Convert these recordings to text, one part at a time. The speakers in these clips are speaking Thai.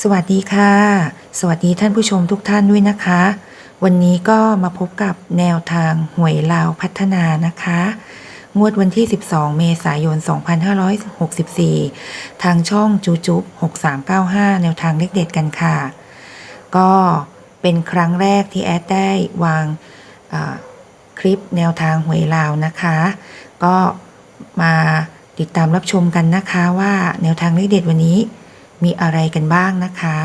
สวัสดีค่ะ สวัสดีท่านผู้ชมทุกท่านด้วยนะคะ วันนี้ก็มาพบกับแนวทางหวยลาวพัฒนานะคะ งวดวันที่ 12 เมษายน 2564 ทางช่องจูจุบ6395 แนวทางเลขเด็ดกันค่ะ ก็เป็นครั้งแรกที่แอดได้วางคลิปแนวทางหวยลาวนะคะ ก็มาติดตามรับชมกันนะคะว่าแนวทางเลขเด็ดวันนี้ มีอะไรกันบ้างนะคะ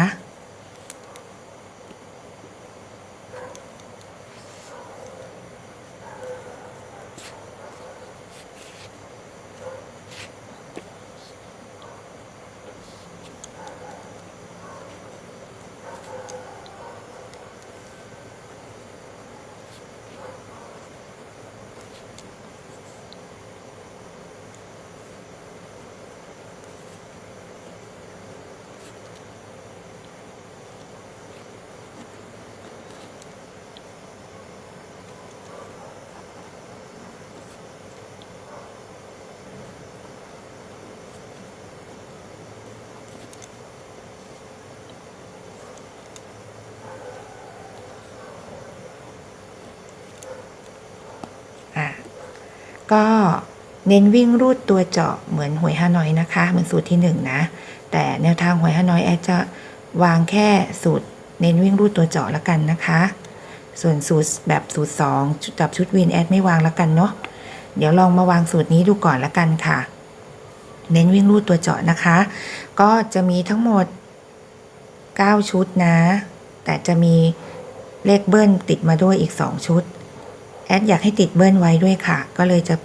ก็เน้นวิ่งรูดตัวเจาะเหมือนหวยฮานอยนะคะ เหมือนสูตรที่หนึ่งนะ แต่แนวทางหวยฮานอยแอดจะวางแค่สูตร เน้นวิ่งรูดตัวเจาะละกันนะคะ ส่วนสูตรแบบสูตร2กับชุดวินแอดไม่วางละกันเนาะเดี๋ยวลองมาวางสูตรนี้ดูก่อนละกันค่ะ เน้นวิ่งรูดตัวเจาะนะคะ ก็จะมีทั้งหมด 9 ชุดนะ แต่จะมีเลขเบิ้ลติดมาด้วยอีก 2 ชุด แอดอยากให้ติดเบิ้ลไว้ด้วยค่ะ ก็เลยจะ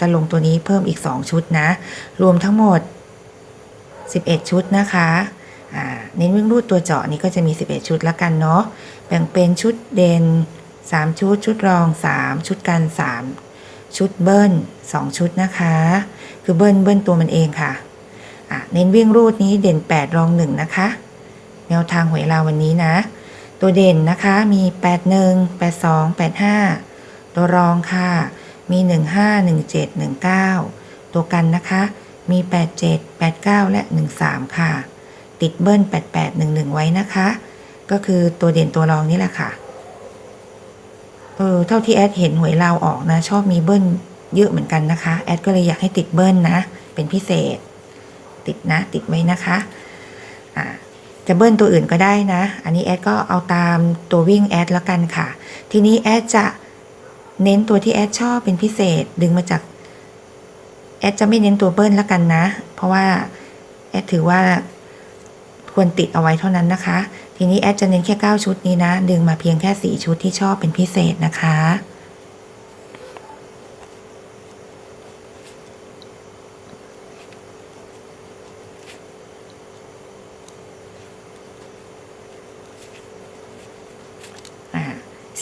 จะลงตัวนี้เพิ่มอีก 2 ชุดนะ รวมทั้งหมด 11 ชุดนะคะอ่าเน้นวิ่งรูดตัวเจาะนี่ก็จะมี 11 ชุดละกันเนาะแบ่งเป็นชุดเด่น 3 ชุด ชุดรอง 3 ชุดกัน 3 ชุดเบิ้ล 2 ชุดนะคะ คือเบิ้ลเบิ้ลตัวมันเองค่ะอะเน้นวิ่งรูดนี้เด่น 8 รอง 1 นะคะ แนวทางหวยลาววันนี้นะ ตัวเด่นนะคะมี 81 82 85 ตัวรองค่ะ มี 15 17 19 ตัวกันนะคะ มี 87 89 และ 13 ค่ะ ติดเบิ้ล 88 11 ไว้นะคะ ก็คือตัวเด่นตัวรองนี่แหละค่ะ เออ เท่าที่แอดเห็นหวยลาวออกนะ ชอบมีเบิ้ลเยอะเหมือนกันนะคะ แอดก็เลยอยากให้ติดเบิ้ลนะ เป็นพิเศษ ติดนะ ติดไว้นะคะอ่าจะเบิ้ลตัวอื่นก็ได้นะ อันนี้แอดก็เอาตามตัววิ่งแอดละกันค่ะ ทีนี้แอดจะ เน้นตัวที่แอดชอบเป็นพิเศษดึงมาจาก แอดจะไม่เน้นตัวเบิ้ลละกันนะ เพราะว่า แอดถือว่าควรติดเอาไว้เท่านั้นนะคะ ทีนี้แอดจะเน้นแค่ 9 ชุดนี้นะ ดึงมาเพียงแค่ 4 ชุดที่ชอบเป็นพิเศษนะคะ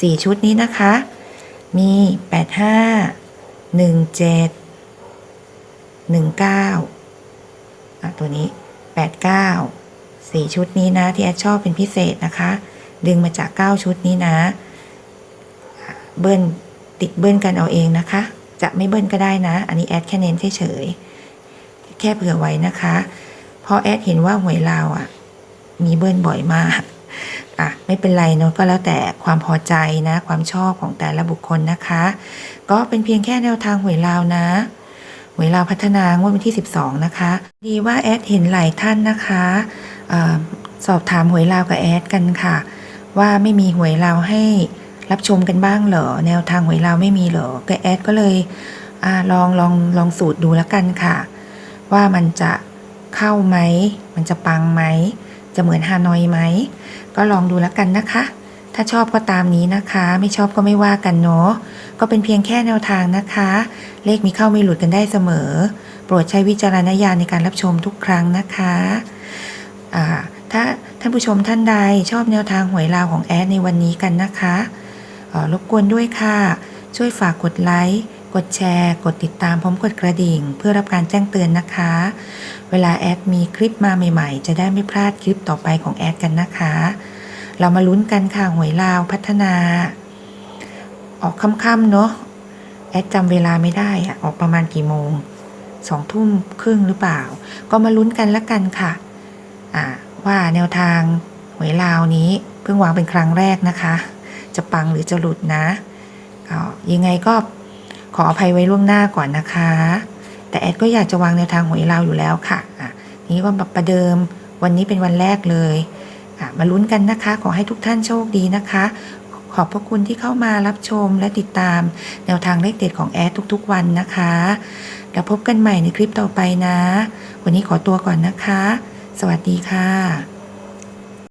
สี่ชุดนี้นะคะ มีแปดห้าหนึ่งเจ็ดหนึ่งเก้าอะตัวนี้แปดเก้าสี่ชุดนี้นะที่แอดชอบเป็นพิเศษนะคะ ดึงมาจากเก้าชุดนี้นะ เบิ้ลติดเบิ้ลกันเอาเองนะคะ จะไม่เบิ้ลก็ได้นะ อันนี้แอดแค่เน้นเฉยๆแค่เผื่อไว้นะคะ เพราะแอดเห็นว่าหวยลาวอะ มีเบิ้ลบ่อยมาก อะไม่เป็นไรเนาะก็แล้วแต่ความพอใจนะ ความชอบของแต่ละบุคคลนะคะ ก็เป็นเพียงแค่แนวทางหวยลาวนะหวยลาวพัฒนางวดวันที่ 12 นะคะ ดีว่าแอดเห็นหลายท่านนะคะอาสอบถามหวยลาวกับแอดกันค่ะ ว่าไม่มีหวยลาวให้รับชมกันบ้างเหรอแนวทางหวยลาวไม่มีเหรอก็แอดก็เลยอลองลองลองสูตรดูแล้วกันค่ะ ว่ามันจะเข้าไหมมันจะปังไหม จะเหมือนฮานอยไหม ก็ลองดูแล้วกันนะคะ ถ้าชอบก็ตามนี้นะคะ ไม่ชอบก็ไม่ว่ากันเนาะ ก็เป็นเพียงแค่แนวทางนะคะ เลขมีเข้าไม่หลุดกันได้เสมอ โปรดใช้วิจารณญาณในการรับชมทุกครั้งนะคะถ้าท่านผู้ชมท่านใดชอบแนวทางหวยลาวของแอดในวันนี้กันนะคะรบกวนด้วยค่ะ ช่วยฝากกดไลค์ กดแชร์ กดติดตามพร้อมกดกระดิ่ง เพื่อรับการแจ้งเตือนนะคะ เวลาแอดมีคลิปมาใหม่ๆ จะได้ไม่พลาดคลิปต่อไปของแอดกันนะคะ เรามาลุ้นกันค่ะหวยลาวพัฒนา ออกค่ำๆเนาะแอดจำเวลาไม่ได้อะออกประมาณกี่โมงสองทุ่มครึ่งหรือเปล่า ก็มาลุ้นกันละกันค่ะอ่าว่าแนวทางหวยลาวนี้เพิ่งวางเป็นครั้งแรกนะคะ จะปังหรือจะหลุดนะยังไงก็ ขออภัยไว้ล่วงหน้าก่อนนะคะ แต่แอดก็อยากจะวางแนวทางหวยลาอยู่แล้วค่ะอะนี้ก็แบบประเดิมวันนี้เป็นวันแรกเลยอะมาลุ้นกันนะคะ ขอให้ทุกท่านโชคดีนะคะ ขอบพระคุณที่เข้ามารับชมและติดตาม แนวทางเลขเด็ดของแอดทุกๆวันนะคะ แล้วพบกันใหม่ในคลิปต่อไปนะ วันนี้ขอตัวก่อนนะคะ สวัสดีค่ะ